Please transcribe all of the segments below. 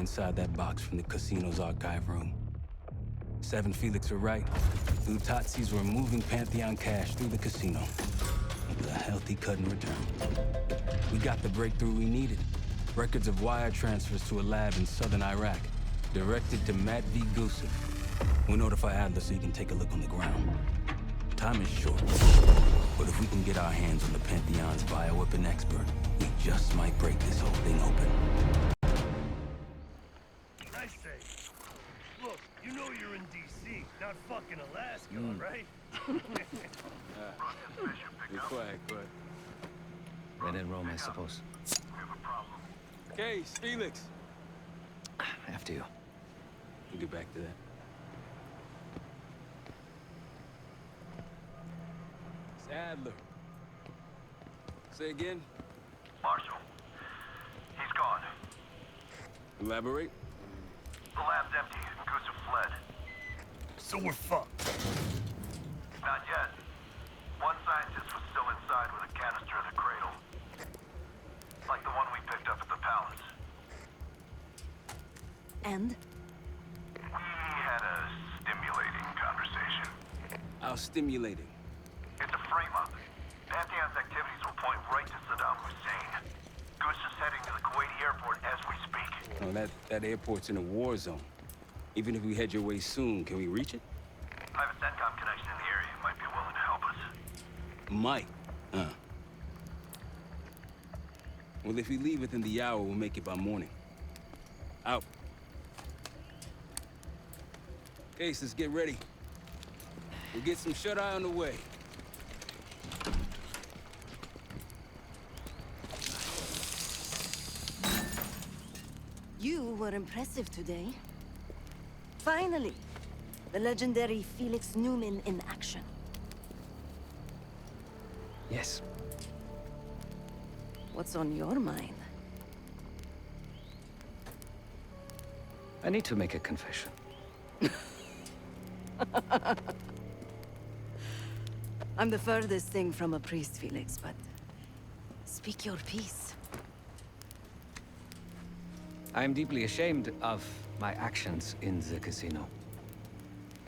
inside that box from the casino's archive room. Seven Felix are right. Lutatsi's were moving Pantheon cash through the casino. With a healthy cut in return. We got the breakthrough we needed. Records of wire transfers to a lab in southern Iraq. Directed to Matt V. Gusev. We'll notify Adler so he can take a look on the ground. Time is short. But if we can get our hands on the Pantheon's bioweapon expert, we just might break this whole thing open. Not fucking Alaska, hmm. right? Be quiet, quiet. When in Rome, I suppose. Case, Felix. After you. We'll get back to that. It's Adler. Say again? Marshal, he's gone. Elaborate? The lab's empty and Gusev fled. So we're fucked. Not yet. One scientist was still inside with a canister in a cradle. Like the one we picked up at the palace. And? We had a stimulating conversation. How stimulating. It's a frame-up. Pantheon's activities will point right to Saddam Hussein. Goose is heading to the Kuwaiti airport as we speak. No, that, that airport's in a war zone. Even if we head your way soon, can we reach it? I have a CENTCOM connection in the area. Might be willing to help us. Might. Huh. Well, if we leave within the hour, we'll make it by morning. Out. Case, let's get ready. We'll get some shut-eye on the way. You were impressive today. Finally, the legendary Felix Newman in action. Yes. What's on your mind? I need to make a confession. I'm the furthest thing from a priest, Felix, but speak your piece. I am deeply ashamed of my actions in the casino.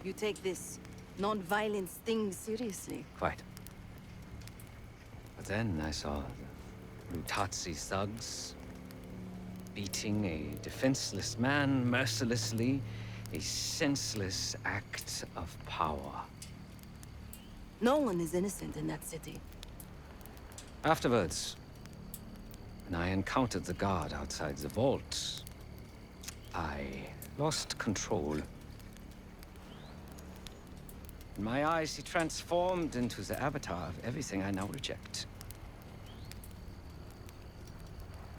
You take this non-violence thing seriously. Quite. But then I saw the Lutazzi thugs beating a defenseless man mercilessly, a senseless act of power. No one is innocent in that city. Afterwards, when I encountered the guard outside the vault, I lost control. In my eyes, he transformed into the avatar of everything I now reject.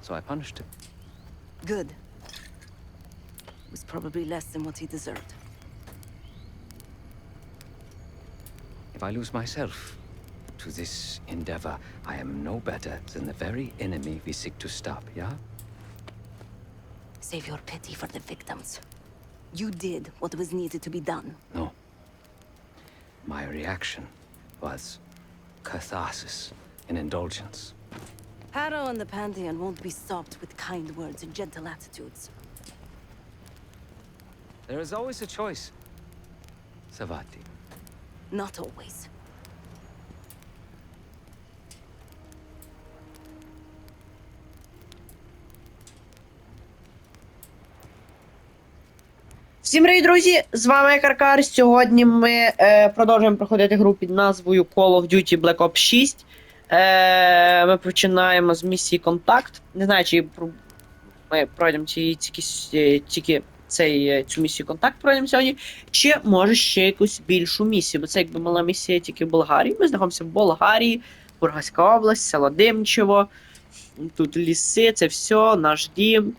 So I punished him. Good. It was probably less than what he deserved. If I lose myself to this endeavor, I am no better than the very enemy we seek to stop, yeah? Save your pity for the victims. You did what was needed to be done. No. My reaction was catharsis and indulgence. Harrow and the Pantheon won't be stopped with kind words and gentle attitudes. There is always a choice. Savati. Not always. Всім привіт, друзі! З вами Каркар. Сьогодні ми е, продовжуємо проходити гру під назвою Call of Duty Black Ops 6. Е, ми починаємо з місії Контакт. Не знаю, чи ми пройдемо ці, тільки, тільки цей, е, цю місію Контакт пройдемо сьогодні, чи може ще якусь більшу місію, бо це якби мала місія тільки в Болгарії. Ми знаходимося в Болгарії, Бургаська область, село Димчево. Тут ліси, це все, наш дім.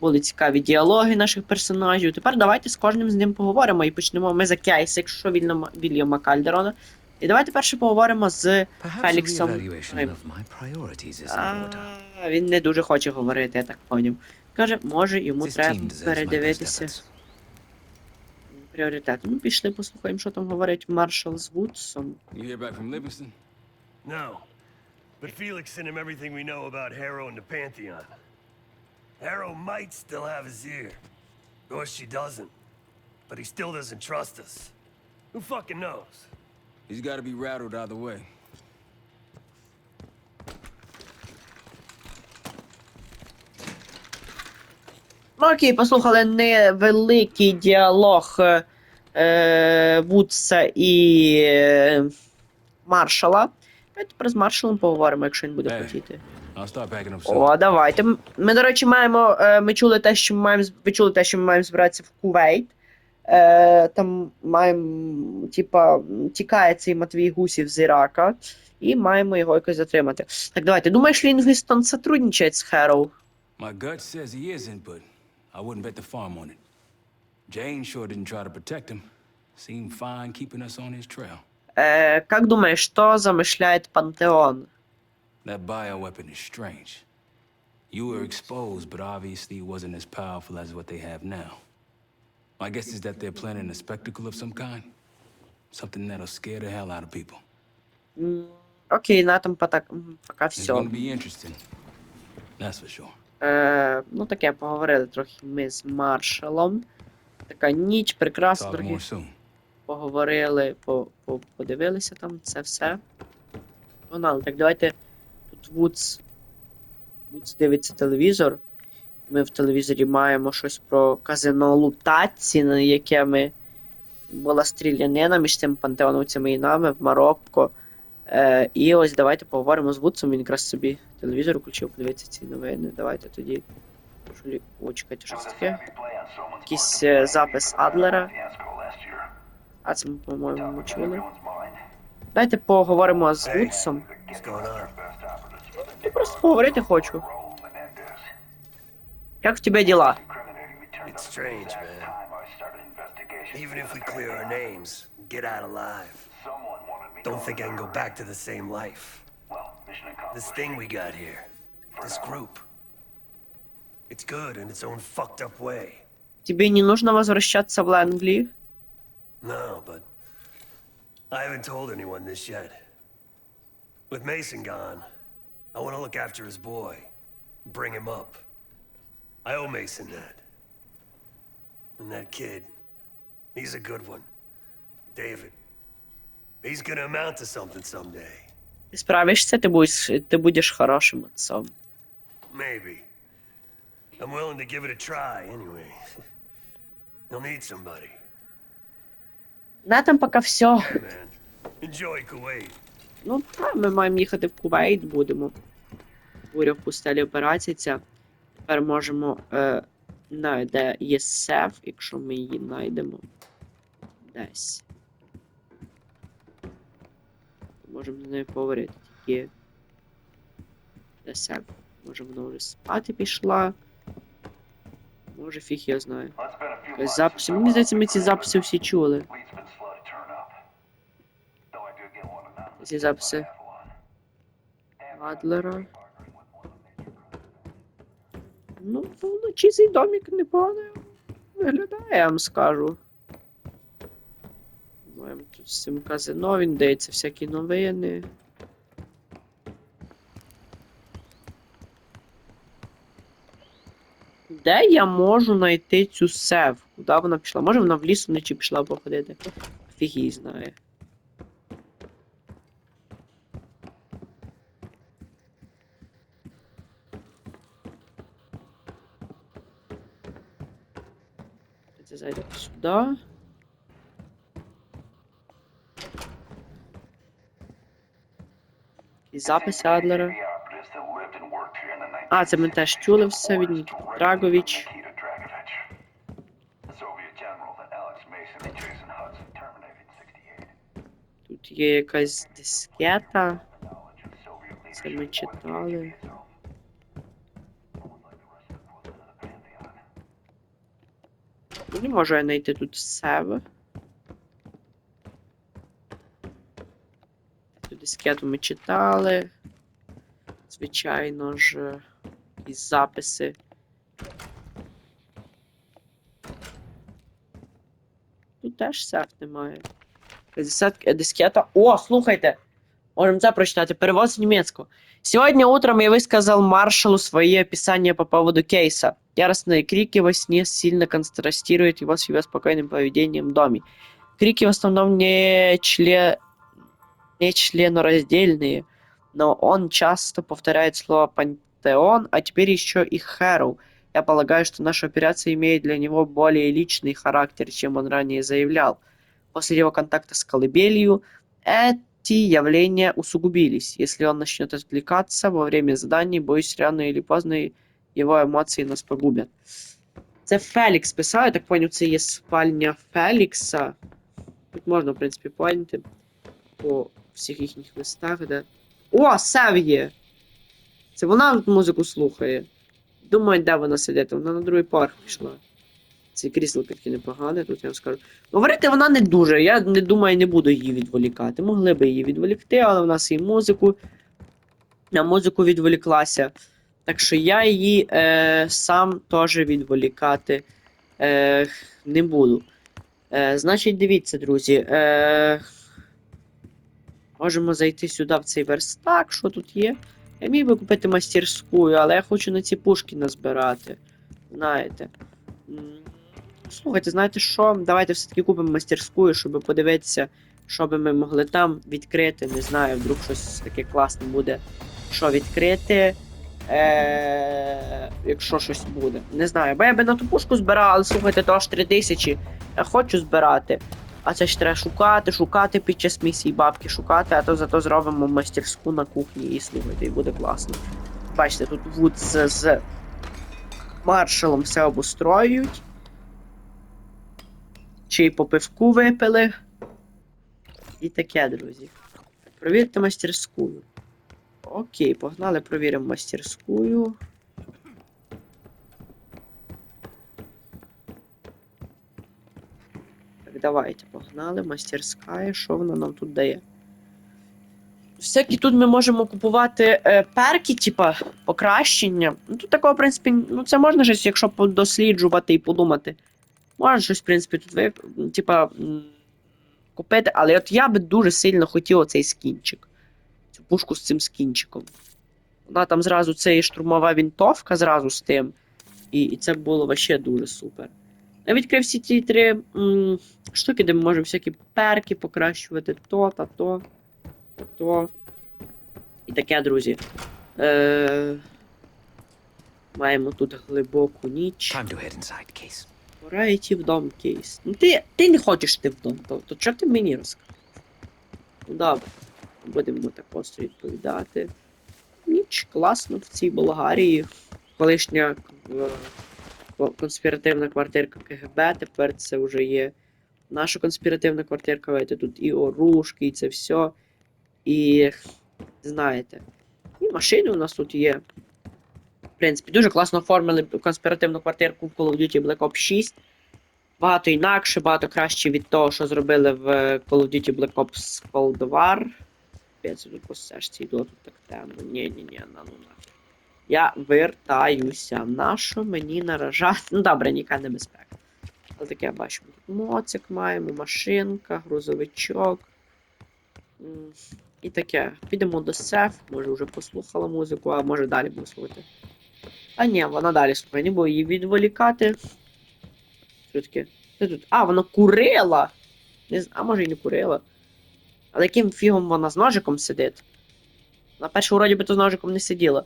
Були цікаві діалоги наших персонажів. Тепер давайте з кожним з ним поговоримо і почнемо ми за Кейс, якщо Вільяма, Вільяма Кальдерона. І давайте перше поговоримо з Феліксом. А, він не дуже хоче говорити, я так поняв. Каже, може йому треба передивитися efforts. пріоритети. Ну, пішли, послухаємо, що там говорить маршал з? No. But Felix sent him everything we know about Harrow and the Pantheon. Arrow might still have his ear. Or she doesn't. But he still doesn't trust us. Who fucking knows? He's got to be rattled either way. Ну окей, послухали невеликий діалог е, е, Вудса і е, Маршала. Давайте тепер з Маршалом поговоримо, якщо він буде Ей. хотіти. О, давайте. Ми, до речі, маємо. е, Ми чули те, що ми маємо. Ви чули те, що ми маємо збиратися в Кувейт. Е, Там маємо, типа, тікає цей Матвій Гусів з Ірака, і маємо його якось затримати. Так, давайте. Думаєш, Лінгвістон сотрудничає з Хероу? My gut says he isn't, but I wouldn't bet the farm on it. Jane sure didn't try to protect him. Seemed fine keeping us on his trail. Е, Как думаєш, що замишляє Пантеон? That bioweapon is strange. You were exposed, but obviously wasn't as powerful as what they have now. My guess is that they're planning a spectacle of some kind. Something that'll scare the hell out of people. Окей, на этом пока, пока It's все. be interesting. That's for sure. Е, ну таке, поговорили трохи ми з Маршалом. Така ніч, прекрасно, трохи поговорили, по, по, подивилися там це все. Погнали, так давайте тут Вудс. Вудс дивиться телевізор. Ми в телевізорі маємо щось про казино Лутаці, на яке ми була стрілянина між цим пантеоновцями і нами в Марокко. Е, і ось давайте поговоримо з Вудсом. Він якраз собі телевізор включив, подивитися ці новини. Давайте тоді. О, що це таке? Якийсь е, запис Адлера. А це ми, по-моєму, чули. Давайте поговоримо з Вудсом. Я просто поговорити хочу. Як в тебе діла? It's strange, man. Even if we clear our names, get out alive, don't think I can go back to the same life. This thing we got here, this group, it's good in its own fucked up way. Тебе не нужно возвращаться в Лэнгли? No, but I haven't told anyone this yet. With Mason gone, I want to look after his boy, bring him up. I owe Mason that. And that kid, he's a good one. David. He's gonna amount to something someday. Ти справишся, ти будеш, ти будеш хорошим отцом. Maybe. I'm willing to give it a try anyway. You'll need somebody. На там поки все. Man, enjoy Kuwait. Ну, та, ми маємо їхати в Кувейт, будемо. Буря в пустелі операція ця. Тепер можемо. Е, знаю, де є сеф, якщо ми її знайдемо. Десь. Можемо з нею поговорити. Тільки. Де сеф? Може вона вже спати пішла. Може фіг я знаю. Записи. Мені здається, ми ці записи всі чули. Ці записи. Адлера. Ну, вночі цей домик непогано виглядає, я вам скажу. Маємо тут з цим казино, він дається всякі новини. Де я можу знайти цю сев? Куди вона пішла? Може вона в ліс вночі пішла походити? Фіг її знає. Це зайде сюди. І записи Адлера. А, це ми теж чули все від Нікіти Драгович. Тут є якась дискета. Це ми читали. Не можу я знайти тут себе. Тут дискету ми читали. Звичайно ж, якісь записи. Тут теж сеф немає. Дискета. О, слухайте! Можем це прочитати. Перевод с немецкого. Сегодня утром я высказал маршалу свои описания по поводу кейса. Яростные крики во сне сильно контрастируют его с его спокойным поведением в доме. Крики в основном не, чле... не членораздельные, но он часто повторяет слово «пантеон», а теперь еще и «хэроу». Я полагаю, что наша операция имеет для него более личный характер, чем он ранее заявлял. После его контакта с колыбелью эти явления усугубились. Если он начнет отвлекаться во время заданий, боюсь, рано или поздно его емоції нас погубять. Це Фелікс писав, я так поняв, це є спальня Фелікса. Тут можна, в принципі, поняти по всіх їхніх листах, де. О, Сев є! Це вона музику слухає. Думаю, де вона сидить, вона на другий поверх пішла. Це крісло таке непогане, тут я вам скажу. Говорити вона не дуже. Я не думаю, не буду її відволікати. Могли би її відволікти, але в нас і музику. На музику відволіклася. Так що я її е, сам теж відволікати е, не буду. Е, значить, дивіться, друзі. Е, можемо зайти сюди в цей верстак, що тут є. Я міг би купити мастерську, але я хочу на ці пушки назбирати. Знаєте. Слухайте, знаєте що? Давайте все-таки купимо мастерську, щоб подивитися, що би ми могли там відкрити. Не знаю, вдруг щось таке класне буде. Що відкрити. Е- якщо щось буде. Не знаю. Бо я би на ту пушку збирав, але слухайте, то аж 3000. Я хочу збирати. А це ж треба шукати, шукати під час місії бабки шукати, а то зато зробимо мастерську на кухні і слухайте, і буде класно. Бачите, тут Вуд з, з маршалом все обустроюють. Чи й по пивку випили. І таке, друзі. Провірте мастерську. Окей, погнали, провіримо мастерську. Так, давайте, погнали. Мастерська, що вона нам тут дає? Всякі тут ми можемо купувати е, перки, типа покращення. Ну тут такого, в принципі, ну це можна щось, якщо подосліджувати і подумати. Можна щось, в принципі, тут ви, типа, купити, але от я би дуже сильно хотів оцей скінчик. Цю пушку з цим скінчиком. Вона там зразу це і штурмова вінтовка зразу з тим. І, і це було вообще дуже супер. Я відкрив всі ті три м, штуки, де ми можемо всякі перки покращувати, то та то, та то. І таке, друзі. Е, маємо тут глибоку ніч. Пора йти в дом кейс. Ну ти, ти не хочеш йти в дом, то, то чого ти мені розказуєш? Ну добре, будемо так просто відповідати. Ніч класно в цій Болгарії. Колишня е, конспіративна квартирка КГБ, тепер це вже є наша конспіративна квартирка, видите, тут і оружки, і це все. І знаєте, і машини у нас тут є. В принципі, дуже класно оформили конспіративну квартирку в Call of Duty Black Ops 6. Багато інакше, багато краще від того, що зробили в Call of Duty Black Ops Cold War. Капець, тут по сешці йду, тут так темно. Ні-ні-ні, на ну нахер. Я вертаюся. Нащо мені наражати? Ну добре, ніяка небезпека. Але таке бачимо. Тут моцик маємо, машинка, грузовичок. І таке. Підемо до сеф, може вже послухала музику, а може далі буде слухати. А ні, вона далі слухає, не буду її відволікати. Що таке? Що тут? А, вона курила! Не знаю, а може і не курила. Але яким фігом вона з ножиком сидить? На першому вроді би то з ножиком не сиділа.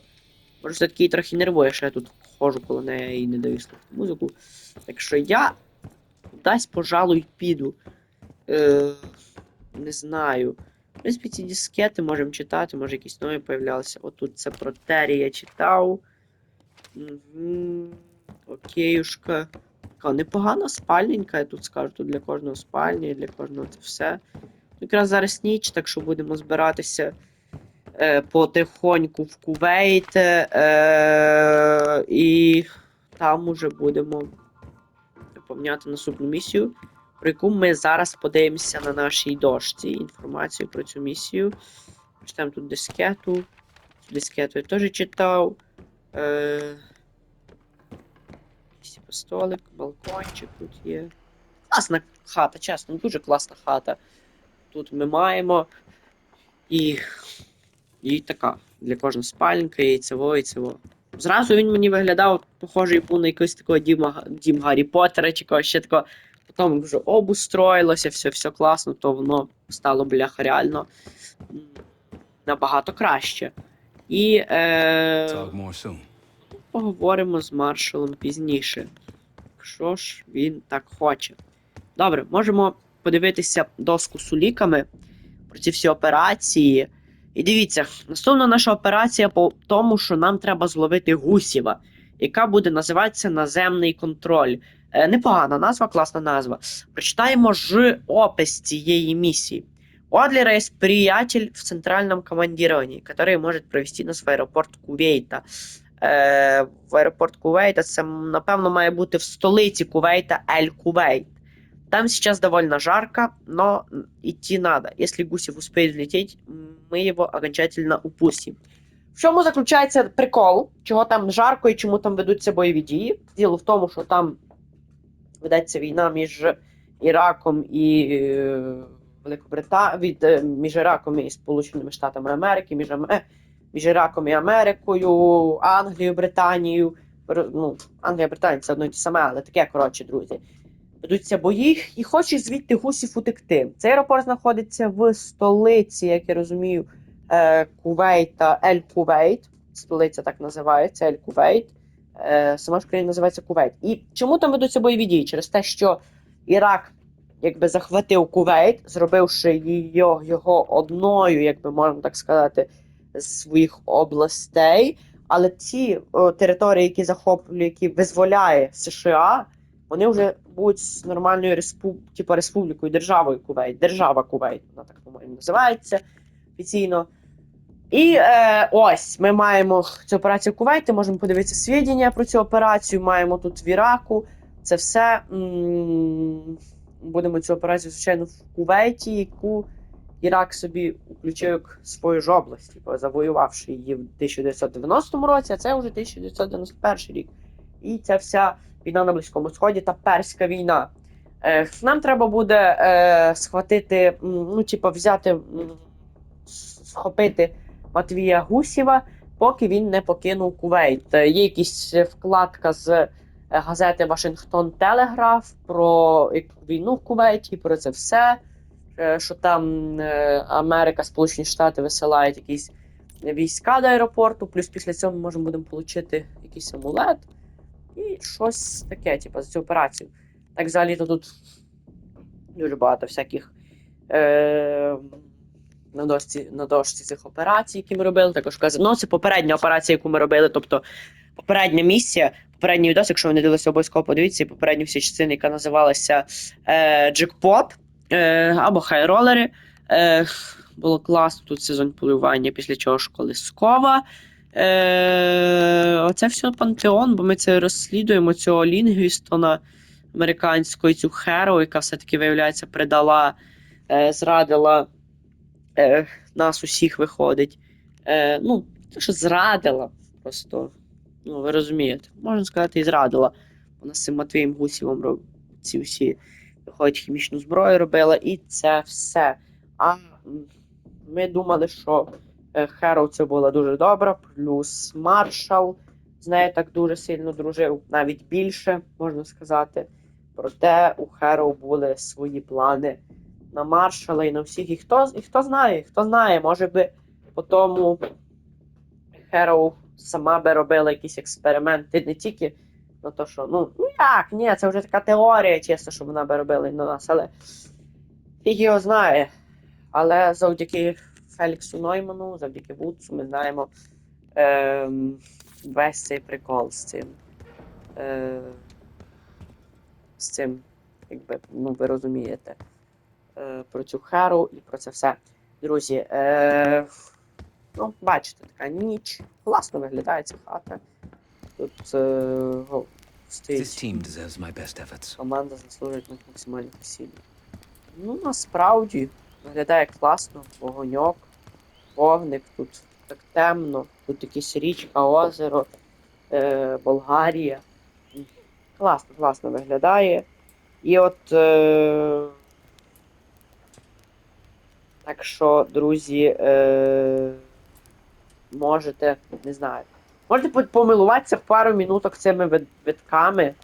Може все-таки трохи нервує, що я тут ходжу коло неї і не даю слухати музику. Так що я кудись, пожалуй, піду. Е, не знаю. В принципі, ці дискети можемо читати, може якісь нові появлялися. Отут це про Террі я читав. Угу. Окейушка. Така непогана спальненька, я тут скажу, тут для кожного спальня, і для кожного це все. Якраз зараз ніч, так що будемо збиратися е, потихоньку в Кувейт. Е, і там уже будемо виповняти наступну місію, про яку ми зараз подивимося на нашій дошці. Інформацію про цю місію. Читаємо тут дискету. Дискету я теж читав. Е... Столик, балкончик тут є. Класна хата, чесно, дуже класна хата. Тут ми маємо. І. І така. Для кожного спальника, і цього, і цього. Зразу він мені виглядав, похожий був на якогось такого Діма, Дім Гаррі Поттера чи когось ще такого. Потім вже обустроїлося, все, все класно, то воно стало бляха реально набагато краще. І е, поговоримо з маршалом пізніше. Якщо ж він так хоче. Добре, можемо подивитися доску з уліками про ці всі операції. І дивіться, наступна наша операція по тому, що нам треба зловити Гусєва, яка буде називатися Наземний контроль. Е, непогана назва, класна назва. Прочитаємо ж опис цієї місії. У Адлера есть приятель в центральном командировании, который может провести нас в аеропорт Кувейта. Е, в аеропорт Кувейта це, напевно, має бути в столиці Кувейта Ель-Кувейт. Там сейчас довольно жарко, но идти надо. Если Гусев успеет взлететь, мы его окончательно упустим. В чому заключається прикол? Чого там жарко і чому там ведуться бойові дії? Діло в тому, що там ведеться війна між Іраком і е, Великобрита... е, між Іраком і Сполученими Штатами Америки, між, між Іраком і Америкою, Англією, Британією. Ну, Англія, Британія це одно й те саме, але таке, коротше, друзі. Ведуться бої і хочуть звідти гусів утекти. Цей аеропорт знаходиться в столиці, як я розумію, е, Кувейта, Ель-Кувейт. Столиця так називається Ель-Кувейт. Е, сама ж країна називається Кувейт. І чому там ведуться бойові дії? Через те, що Ірак якби захватив Кувейт, зробивши її, його одною, як би можна так сказати, з своїх областей. Але ці о, території, які захоплює, які визволяє США, вони вже будуть з нормальною респу... типу, республікою, державою Кувейт, держава Кувейт, вона так по-моєму називається офіційно. І е, ось ми маємо цю операцію в Кувейті, можемо подивитися свідчення про цю операцію. Маємо тут в Іраку. Це все будемо цю операцію, звичайно, в Кувейті, яку Ірак собі включив свою ж область, типу, завоювавши її в 1990 році, а це вже 1991 рік. І ця вся війна на Близькому Сході та Перська війна. Е, нам треба буде е, схватити, ну, типу, взяти, схопити Матвія Гусєва, поки він не покинув Кувейт. Е, Є якась е, вкладка з газети Вашингтон Телеграф про війну в Кувейті, про це все. Що там Америка, Сполучені Штати висилають якісь війська до аеропорту, плюс після цього ми можемо будемо отримати якийсь амулет і щось таке, типу, за цю операцію. Так взагалі то тут дуже багато всяких е, на, дошці, на дошці цих операцій, які ми робили. Також вказано. Ну, це попередня операція, яку ми робили. Тобто попередня місія, попередній відос, якщо ви не дивилися, обов'язково подивіться, попередню всі частини, яка називалася е, Джекпот е, або Хайролери. Е, було класно тут сезон полювання, після чого школи Скова. Е, оце все пантеон, бо ми це розслідуємо цього Лінгвістона американського, цю Херу, яка все-таки, виявляється, предала, е, зрадила е, нас усіх виходить. Е, ну, те, що зрадила просто. Ну, ви розумієте, можна сказати, і зрадила. Вона з цим Матвієм Гусєвим роб... ці всі виходить, хімічну зброю робила, і це все. А ми думали, що е, Хероу це була дуже добра, плюс маршал з нею так дуже сильно дружив, навіть більше, можна сказати. Проте у Хероу були свої плани на маршала і на всіх. І хто, і хто знає, хто знає, може би по тому Хероу сама би робила якісь експерименти, не тільки на те, що ну, ну як, ні, це вже така теорія, чесно, що вона би робила на нас, але фіг його знає. Але завдяки Феліксу Нойману, завдяки Вудсу, ми знаємо ем, весь цей прикол з цим. Е, з цим, якби, ну ви розумієте, е, про цю херу і про це все. Друзі, е, ну, бачите, така ніч. Класно виглядає ця хата. Тут е, This стоїть команда заслужить на максимальне весілля. Ну, насправді, виглядає класно, вогоньок, вогник, тут так темно, тут якась річка, озеро, е, Болгарія. Класно, класно виглядає. І от. Е, так що, друзі, е- можете, не знаю. Можете по- помилуватися пару минуток цими витками,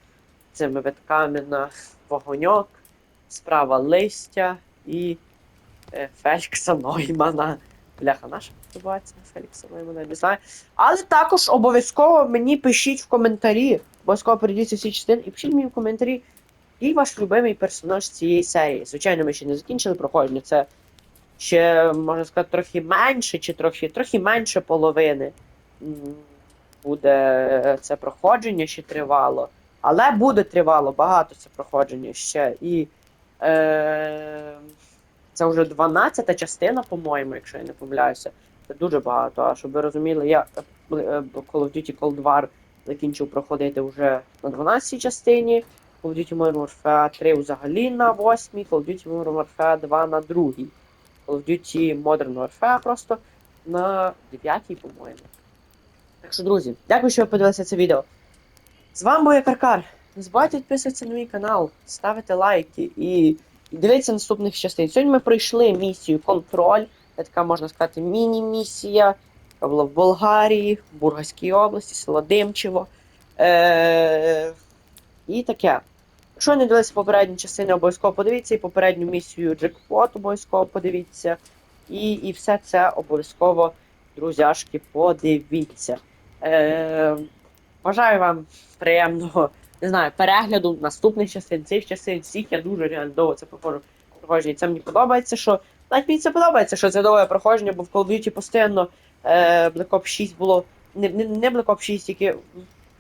цими витками на вогоньок, справа листя і Фелікса Ноймана. Бляха, наша ситуація Фелікса Ноймана, не знаю. Але також обов'язково мені пишіть в коментарі. Обов'язково перейдіть всі частини і пишіть мені в коментарі, який ваш любимий персонаж цієї серії. Звичайно, ми ще не закінчили проходження. Це ще, можна сказати, трохи менше, чи трохи, трохи менше половини буде е, це проходження ще тривало. Але буде тривало багато це проходження ще. І е, це вже 12-та частина, по-моєму, якщо я не помиляюся. Це дуже багато. А щоб ви розуміли, я е, Call of Duty Cold War закінчив проходити вже на 12-й частині. Call of Duty Modern Warfare 3 взагалі на 8-й, Call of Duty Modern Warfare 2 на 2-й. Call of Duty Modern Warfare просто на 9-й, по-моєму. Так що, друзі, дякую, що ви подивилися це відео. З вами був я Каркар. Не забувайте підписуватися на мій канал, ставити лайки і, і дивитися наступних частин. Сьогодні ми пройшли місію Контроль. Це така, можна сказати, міні-місія. Яка була в Болгарії, в Бургаській області, село Димчево. Е- і таке. Якщо не дивилися попередні частини, обов'язково подивіться, і попередню місію Джекпот обов'язково подивіться. І, і все це обов'язково, друзяшки, подивіться. Е, бажаю вам приємного, не знаю, перегляду наступних частин, цих частин, всіх я дуже реально довго це проходжу. І це мені подобається, що. Навіть мені це подобається, що це довге проходження, бо в Call of Duty постійно е, Black Ops 6 було. Не, не, не Black Ops 6, тільки в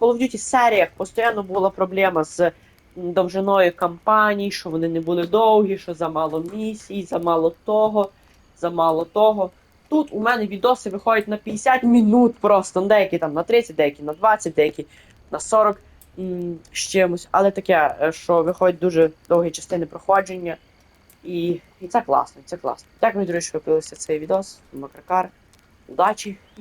Call of Duty серіях постійно була проблема з довжиною кампаній, що вони не були довгі, що замало місій, замало того, замало того. Тут у мене відоси виходять на 50 минут просто, ну, деякі там на 30, деякі на 20, деякі на 40 м, з чимось. Але таке, е, що виходять дуже довгі частини проходження. І, і це класно, це класно. Дякую, друзі, що ви дивилися цей відос. Макаркар. Удачі і